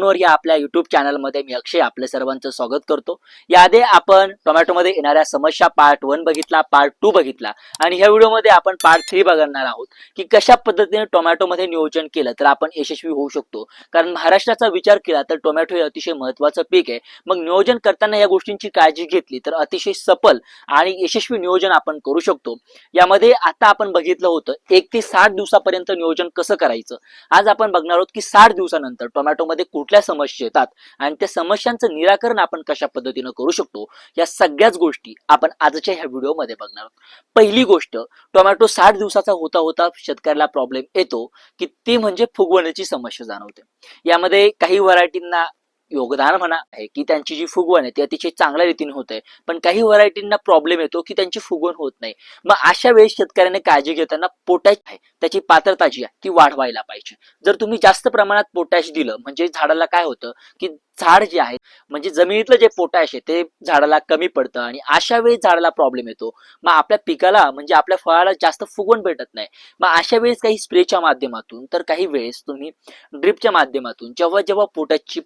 वर या आपल्या युट्यूब चॅनलमध्ये मी अक्षय आपल्या सर्वांचं स्वागत करतो. याआधी आपण टोमॅटोमध्ये येणाऱ्या समस्या पार्ट वन बघितला पार्ट टू बघितला आणि ह्या व्हिडिओमध्ये आपण पार्ट थ्री बघणार आहोत की कशा पद्धतीने टोमॅटोमध्ये नियोजन केलं तर आपण यशस्वी होऊ शकतो. कारण महाराष्ट्राचा विचार केला तर टोमॅटो हे अतिशय महत्वाचं पीक आहे. मग नियोजन करताना या गोष्टींची काळजी घेतली तर अतिशय सफल आणि यशस्वी नियोजन आपण करू शकतो. यामध्ये आता आपण बघितलं होतं एक ते साठ दिवसापर्यंत नियोजन कसं करायचं? आज आपण बघणार आहोत की साठ दिवसानंतर टोमॅटोमध्ये कुठल्या समस्या येतात आणि त्या समस्यांचं निराकरण आपण कशा पद्धतीनं करू शकतो या सगळ्याच गोष्टी आपण आजच्या ह्या व्हिडिओमध्ये बघणार आहोत. पहिली गोष्ट टोमॅटो साठ दिवसाचा होता होता शेतकऱ्याला प्रॉब्लेम येतो की ती म्हणजे फुगवण्याची समस्या जाणवते. यामध्ये काही व्हरायटींना योगदान म्हणा आहे की त्यांची जी फुगवण आहे ती अतिशय चांगल्या रीतीने होत आहे. पण काही व्हरायटींना प्रॉब्लेम येतो की त्यांची फुगवण होत नाही. मग अशा वेळेस शेतकऱ्याने काळजी घेताना पोटॅश आहे त्याची पात्रता जी आहे ती वाढवायला पाहिजे. जर तुम्ही जास्त प्रमाणात पोटॅश दिलं म्हणजे झाडाला काय होतं की झाड जे आहे म्हणजे जमिनीतलं जे पोटॅश आहे ते झाडाला कमी पडतं आणि अशा वेळेस झाडाला प्रॉब्लेम येतो. मग आपल्या पिकाला म्हणजे आपल्या फळाला जास्त फुगवण भेटत नाही. मग अशा वेळेस काही स्प्रेच्या माध्यमातून तर काही वेळेस तुम्ही ड्रिपच्या माध्यमातून जेव्हा जेव्हा पोटॅशची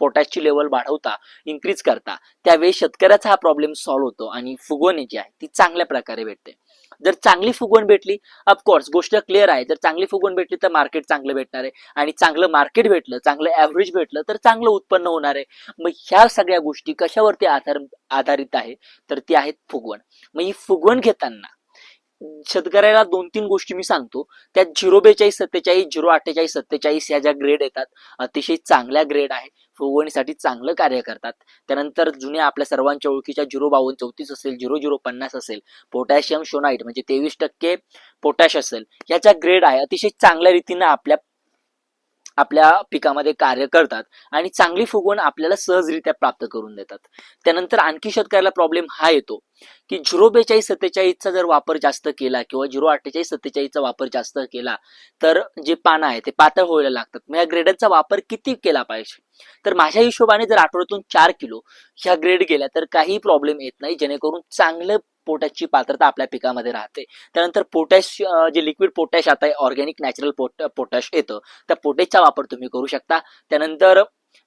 पोटॅशची लेवल वाढवता इन्क्रीज करता त्यावेळी शेतकऱ्याचा हा प्रॉब्लेम सॉल्व्ह होतो आणि फुगवण जी आहे ती चांगल्या प्रकारे भेटते. जर चांगली फुगवण भेटली ऑफकोर्स गोष्ट क्लिअर आहे जर चांगली फुगवण भेटली तर मार्केट चांगलं भेटणार आहे आणि चांगलं मार्केट भेटलं चांगलं ॲव्हरेज भेटलं तर चांगलं उत्पन्न होणार आहे. मग ह्या सगळ्या गोष्टी कशावरती आधार आधारित आहे? तर ती आहेत फुगवण. मग ही फुगवण घेताना शेतकऱ्याला दोन तीन गोष्टी मी सांगतो. त्यात झिरो बेचाळीस सत्तेचाळीस झिरो अठ्ठेचाळीस सत्तेचाळीस ह्या ज्या ग्रेड येतात अतिशय चांगल्या ग्रेड आहे. फुगवणीसाठी चांगलं कार्य करतात. त्यानंतर जुन्या आपल्या सर्वांच्या ओळखीच्या झिरो बावन्न चौतीस असेल झिरो झिरो पन्नास असेल पोटॅशियम शोनाईट म्हणजे तेवीस टक्के पोटॅश असेल याच्या ग्रेड आहे. अतिशय चांगल्या रीतीनं आपल्या आपल्या पिकामध्ये कार्य करतात आणि चांगली फुगवण आपल्याला सहजरित्या प्राप्त करून देतात. त्यानंतर आणखी शेतकऱ्याला प्रॉब्लेम हा येतो की झिरो बेचाळीस सत्तेचाळीसचा जर वापर जास्त केला किंवा झिरो अठ्ठेचाळीस सत्तेचाळीसचा वापर जास्त केला तर जे पानं आहे ते पातळ व्हायला लागतात. मग या ग्रेडरचा वापर किती केला पाहिजे? तर माझ्या हिशोबाने जर आठवड्यातून चार किलो ह्या ग्रेड गेल्या तर काही प्रॉब्लेम येत नाही. जेणेकरून चांगलं पोटॅशची पात्रता आपल्या पिकामध्ये राहते. त्यानंतर पोटॅश जे लिक्विड पोटॅश आता ऑर्गॅनिक नॅचरल पोट पोटॅश येतं त्या पोटॅशचा वापर तुम्ही करू शकता. त्यानंतर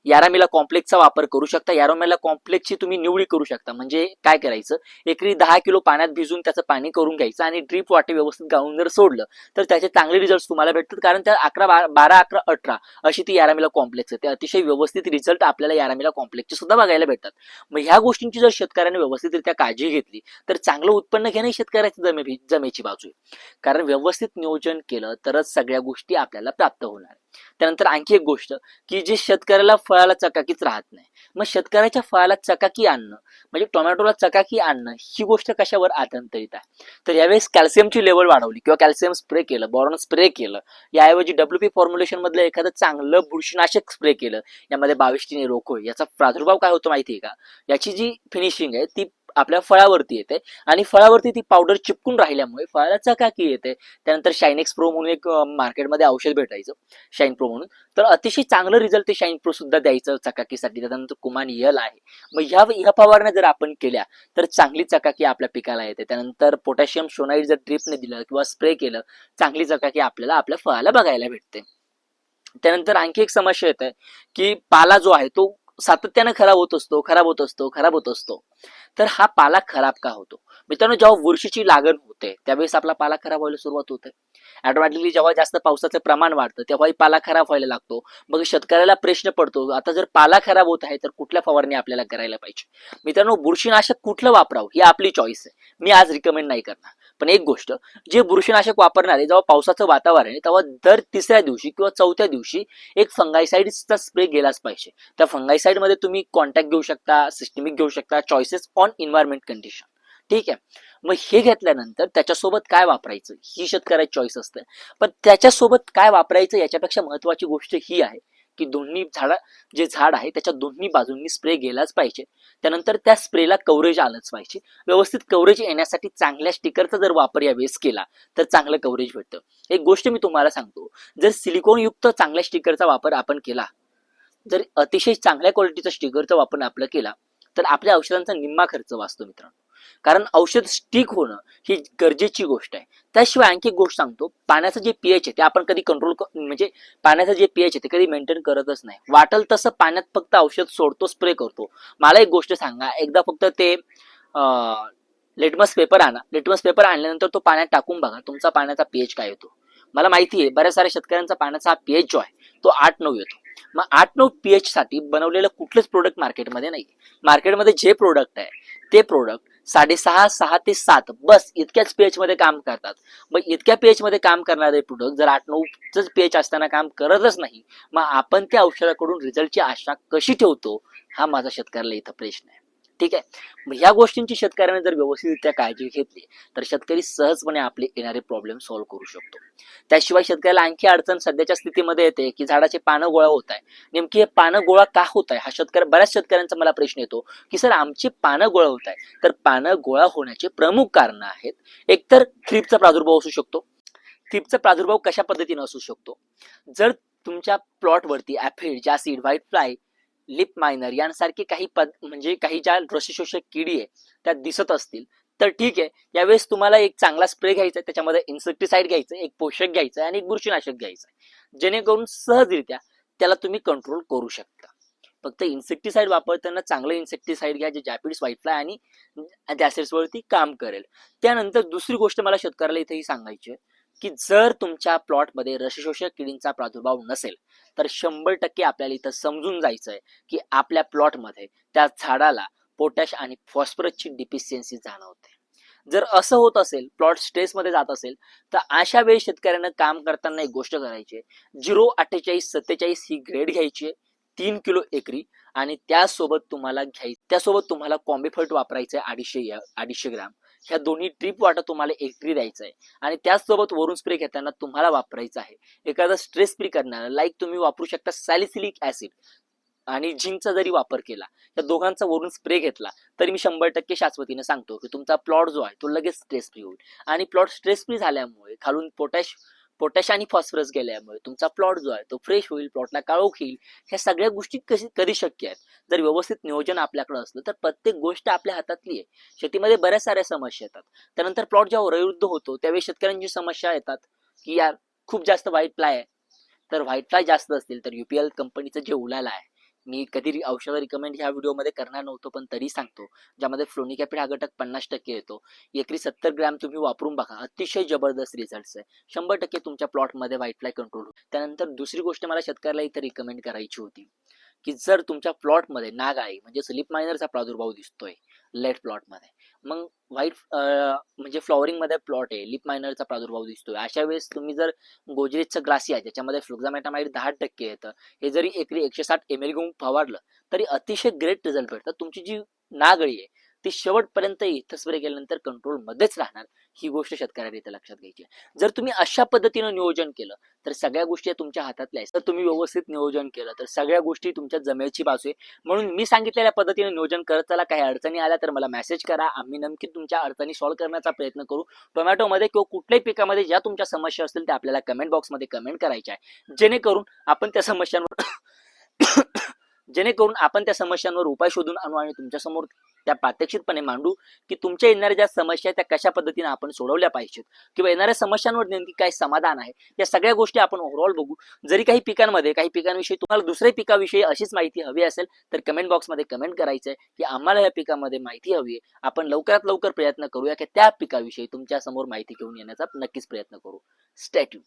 यारामीला कॉम्प्लेक्सचा वापर करू शकता. यारामीला कॉम्प्लेक्सची तुम्ही निवडी करू शकता. म्हणजे काय करायचं? एकरी दहा किलो पाण्यात भिजून त्याचं पाणी करून घ्यायचं आणि ड्रीप वाटे व्यवस्थित गाळून जर सोडलं तर त्याचे चांगले रिझल्ट तुम्हाला भेटतात. कारण त्या अकरा बारा अकरा अठरा अशी ती यारामिला कॉम्प्लेक्स आहे. ते अतिशय व्यवस्थित रिझल्ट आपल्याला यारामीला कॉम्प्लेक्सचे सुद्धा बघायला भेटतात. मग ह्या गोष्टींची जर शेतकऱ्याने व्यवस्थितरित्या काळजी घेतली तर चांगलं उत्पन्न घेणे शेतकऱ्याची जमे जमेची बाजू आहे. कारण व्यवस्थित नियोजन केलं तरच सगळ्या गोष्टी आपल्याला प्राप्त होणार. त्यानंतर आणखी एक गोष्ट की जे शेतकऱ्याला फळाला चकाकीच राहत नाही. मग शेतकऱ्याच्या फळाला चकाकी आणणं म्हणजे टोमॅटोला चकाकी आणणं ही गोष्ट कशावर आधारित आहे? तर यावेळेस कॅल्शियमची लेवल वाढवली किंवा कॅल्शियम स्प्रे केलं बॉरॉन स्प्रे केलं याऐवजी डब्ल्यू पी फॉर्म्युलेशन मधलं एखादं चांगलं बुरशीनाशक स्प्रे केलं यामध्ये बावीस टीने रोखो याचा प्रादुर्भाव काय होतो माहितीये का? याची जी फिनिशिंग आहे ती आपल्या फळावरती येते. आणि फळावरती ती पावडर चिपकून राहिल्यामुळे फळाला चकाकी येते. त्यानंतर शायनेक्स प्रो म्हणून एक मार्केटमध्ये औषध भेटायचं. शाईन प्रो म्हणून. तर अतिशय चांगलं रिझल्ट ते शाईन प्रो सुद्धा द्यायचं चकाकीसाठी. त्यानंतर कुमान यल आहे. मग ह्या ह्या फवारण्या जर आपण केल्या तर चांगली चकाकी आपल्या पिकाला येते. त्यानंतर पोटॅशियम शोनाईड जर ड्रिपने दिलं किंवा स्प्रे केलं चांगली चकाकी आपल्याला आपल्या फळाला बघायला भेटते. त्यानंतर आणखी एक समस्या येते की पाला जो आहे तो सातत्यानं खराब होत असतो खराब होत असतो खराब होत असतो. तर हा पाला खराब का होतो? मित्रांनो जेव्हा बुरशीची लागण होते त्यावेळेस आपला पाला खराब व्हायला सुरुवात होते. ऑटोमॅटिकली जेव्हा जास्त पावसाचं प्रमाण वाढतं तेव्हाही पाला खराब व्हायला लागतो. मग शेतकऱ्याला प्रश्न पडतो आता जर पाला खराब होत आहे तर कुठल्या फवारणी आपल्याला करायला पाहिजे? मित्रांनो बुरशीनाशक कुठलं वापरावं? ही आपली चॉईस आहे. मी आज रिकमेंड नाही करणार. पण एक गोष्ट जे बुरशीनाशक वापरणारे जेव्हा पावसाचं वातावरण आहे तेव्हा दर तिसऱ्या दिवशी किंवा चौथ्या दिवशी एक फंगायसाईडचा स्प्रे गेलाच पाहिजे. त्या फंगायसाईडमध्ये तुम्ही कॉन्टॅक्ट घेऊ शकता सिस्टमिक घेऊ शकता चॉईसेस ऑन इन्व्हायरमेंट कंडिशन ठीक आहे? मग हे घेतल्यानंतर त्याच्यासोबत काय वापरायचं? ही शेतकऱ्याची चॉईस असते. पण त्याच्यासोबत काय वापरायचं याच्यापेक्षा महत्वाची गोष्ट ही आहे. की दोन्ही झाडा जे झाड आहे त्याच्या दोन्ही बाजूंनी स्प्रे गेलाच पाहिजे. त्यानंतर त्या स्प्रेला कव्हरेज आलंच पाहिजे. व्यवस्थित कव्हरेज येण्यासाठी चांगल्या स्टिकरचा जर वापर यावेळेस केला तर चांगलं कव्हरेज भेटतं. एक गोष्ट मी तुम्हाला सांगतो. जर सिलिकॉनयुक्त चांगल्या स्टिकरचा वापर आपण केला जर अतिशय चांगल्या क्वालिटीचा स्टिकरचा वापर आपला केला तर आपल्या औषधांचा निम्मा खर्च वाचतो मित्रांनो. कारण औषध स्टिक होणं ही गरजेची गोष्ट आहे. त्याशिवाय आणखी एक गोष्ट सांगतो पाण्याचं जे पीएच आहे ते आपण कधी कंट्रोल म्हणजे पाण्याचं जे पीएच आहे ते कधी मेंटेन करतच नाही. वाटल तसं पाण्यात फक्त औषध सोडतो स्प्रे करतो. मला एक गोष्ट सांगा एकदा फक्त ते लिटमस पेपर आणा. लिटमस पेपर आणल्यानंतर तो पाण्यात टाकून बघा तुमचा पाण्याचा पीएच काय येतो मला माहिती आहे बऱ्याच साऱ्या शेतकऱ्यांचा पाण्याचा हा पीएच जो आहे तो आठ नऊ येतो. मग आठ नऊ पीएच साठी बनवलेलं कुठलंच प्रोडक्ट मार्केटमध्ये नाही मार्केटमध्ये जे प्रोडक्ट आहे ते प्रोडक्ट साडेसहा सहा ते सात. बस इतक्याच पीएच मध्ये काम करतात. मग इतक्या पीएच मध्ये काम करणारे प्रोडक्ट जर आठ नऊच पेच असताना काम करतच नाही मग आपण त्या औषधाकडून रिझल्टची आशा कशी ठेवतो हा माझा शेतकऱ्याला इथं प्रश्न आहे. ठीक आहे? मग ह्या गोष्टींची शेतकऱ्याने जर व्यवस्थितरित्या काळजी घेतली तर शेतकरी सहजपणे आपले येणारे प्रॉब्लेम सॉल्व्ह करू शकतो. त्याशिवाय शेतकऱ्याला आणखी अडचण सध्याच्या स्थितीमध्ये येते की झाडाचे पानं गोळा होत आहे. नेमकी हे पानं गोळा का होत आहे? हा शेतकरी बऱ्याच शेतकऱ्यांचा मला प्रश्न येतो की सर आमची पानं गोळा होत आहे. तर पानं गोळा होण्याचे प्रमुख कारण आहेत. एकतर थ्रीपचा प्रादुर्भाव असू शकतो. थ्रीपचा प्रादुर्भाव कशा पद्धतीने असू शकतो? जर तुमच्या प्लॉटवरती aphid jassid white fly leaf miner यांसारखे काही पद म्हणजे काही ज्या रसशोषक किडी आहे त्या दिसत असतील तर ठीक आहे. यावेळेस तुम्हाला एक चांगला स्प्रे घ्यायचा आहे त्याच्यामध्ये इन्सेक्टिसाइड घ्यायचं एक पोषक घ्यायचं आणि एक बुरशीनाशक घ्यायचं आहे. जेणेकरून सहजरित्या त्याला तुम्ही कंट्रोल करू शकता. फक्त इन्सेक्टिसाइड वापरताना चांगलं इन्सेक्टिसाइड घ्या जे जॅपिड्स व्हाईट आणि जॅसिड्स वरती काम करेल. त्यानंतर दुसरी गोष्ट मला शेतकऱ्याला इथेही सांगायची आहे. की जर तुमच्या प्लॉटमध्ये रसशोषक किडींचा प्रादुर्भाव नसेल तर शंभर टक्के आपल्याला इथं समजून जायचं आहे की आपल्या प्लॉटमध्ये त्या झाडाला पोटॅश आणि फॉस्फरसची डिफिशियन्सी जाणवते. जर असं होत असेल प्लॉट स्ट्रेसमध्ये जात असेल तर अशा वेळी शेतकऱ्यांना काम करताना एक गोष्ट करायची झिरो अठ्ठेचाळीस सत्तेचाळीस ही ग्रेड घ्यायची तीन किलो एकरी आणि त्यासोबत तुम्हाला घ्याय त्यासोबत तुम्हाला कॉम्बिफर्ट वापरायचं आहे अडीचशे अडीचशे ग्राम. ह्या दोन्ही ड्रीप वाटा तुम्हाला एक्री द्यायचं आहे. आणि त्याचसोबत वरून स्प्रे घेताना तुम्हाला वापरायचं आहे. एखादा स्ट्रेस फ्री करणारा लाईक तुम्ही वापरू शकता सॅलिसिलिक ऍसिड आणि झिंकचा जरी वापर केला या दोघांचा वरून स्प्रे घेतला तरी मी शंभर टक्के शाश्वतीने सांगतो की तुमचा प्लॉट जो आहे तो लगेच स्ट्रेस फ्री होईल. आणि प्लॉट स्ट्रेस फ्री झाल्यामुळे खालून पोटॅश पोटॅश आणि फॉस्फरस गेल्यामुळे तुमचा प्लॉट जो आहे तो फ्रेश होईल प्लॉटला काळोख येईल. ह्या सगळ्या गोष्टी कशी कधी शक्य आहेत? जर व्यवस्थित नियोजन आपल्याकडे असलं तर प्रत्येक गोष्ट आपल्या हातातली आहे. शेतीमध्ये बऱ्याच साऱ्या समस्या येतात. त्यानंतर प्लॉट जेव्हा वयोवृद्ध होतो त्यावेळी शेतकऱ्यांची समस्या येतात की यार खूप जास्त व्हाईट फ्लाय आहे. तर व्हाईट फ्लाय जास्त असतील तर युपीएल कंपनीचं जे उलाला आहे मी कधी औषध रिकमेंड ह्या व्हिडिओमध्ये करणार नव्हतो पण तरी सांगतो. ज्यामध्ये फ्लोनिकॅपिड हा घटक पन्नास टक्के येतो. एकरी सत्तर ग्रॅम तुम्ही वापरून बघा. अतिशय जबरदस्त रिझल्ट आहे. शंभर टक्के तुमच्या प्लॉटमध्ये व्हाईट फ्लाय कंट्रोल त्यानंतर दुसरी गोष्ट मला शेतकऱ्याला इथं रिकमेंड करायची होती. की जर तुमच्या प्लॉटमध्ये नाग आहे म्हणजे स्लिप मायनरचा प्रादुर्भाव दिसतोय लेट प्लॉटमध्ये मग व्हाईट म्हणजे फ्लॉवरिंगमध्ये प्लॉट आहे लिप मायनरचा प्रादुर्भाव दिसतोय. अशा वेळेस तुम्ही जर गोजरेजचं ग्लासी आहे ज्याच्यामध्ये फ्लुक्झामेटामाइड दहा टक्के येतं हे जरी एकरी एकशे साठ एम एल घेऊन फवारलं तरी अतिशय ग्रेट रिझल्ट भेटतात तुमची जी नागळी आहे ती शेवटपर्यंत इथं गेल्यानंतर केल्यानंतर राहणार ही गोष्ट शेतकऱ्याने इथं लक्षात घ्यायची आहे. जर तुम्ही अशा पद्धतीनं नियोजन केलं तर सगळ्या गोष्टी तुमच्या हातातल्या आहेत. तर तुम्ही व्यवस्थित नियोजन केलं तर सगळ्या गोष्टी तुमच्या जमेची बाजू आहे. म्हणून मी सांगितलेल्या पद्धतीने नियोजन करत चला काही अडचणी आल्या तर मला मेसेज करा. आम्ही नमकीन तुमच्या अडचणी सॉल्व्ह करण्याचा प्रयत्न करू. टोमॅटोमध्ये किंवा कुठल्याही पिकामध्ये ज्या तुमच्या समस्या असतील त्या आपल्याला कमेंट बॉक्समध्ये कमेंट करायच्या आहे. जेणेकरून आपण त्या समस्यांवर जेणेकरून आपण त्या समस्यांवर उपाय शोधून आणू आणि तुमच्यासमोर त्या प्रात्यक्षिकपणे मांडू की तुमच्या येणाऱ्या ज्या समस्या त्या कशा पद्धतीने आपण सोडवल्या पाहिजेत? किंवा येणाऱ्या समस्यांवर नेमकी काय समाधान आहे? या सगळ्या गोष्टी आपण ओव्हरऑल बघू. जरी काही पिकांमध्ये काही पिकांविषयी तुम्हाला दुसऱ्या पिकाविषयी अशीच माहिती हवी असेल तर कमेंट बॉक्समध्ये कमेंट करायचं आहे की आम्हाला या पिकामध्ये माहिती हवी आहे. आपण लवकरात लवकर प्रयत्न करूया की त्या पिकाविषयी तुमच्यासमोर माहिती घेऊन येण्याचा नक्कीच प्रयत्न करू. स्टॅट्यू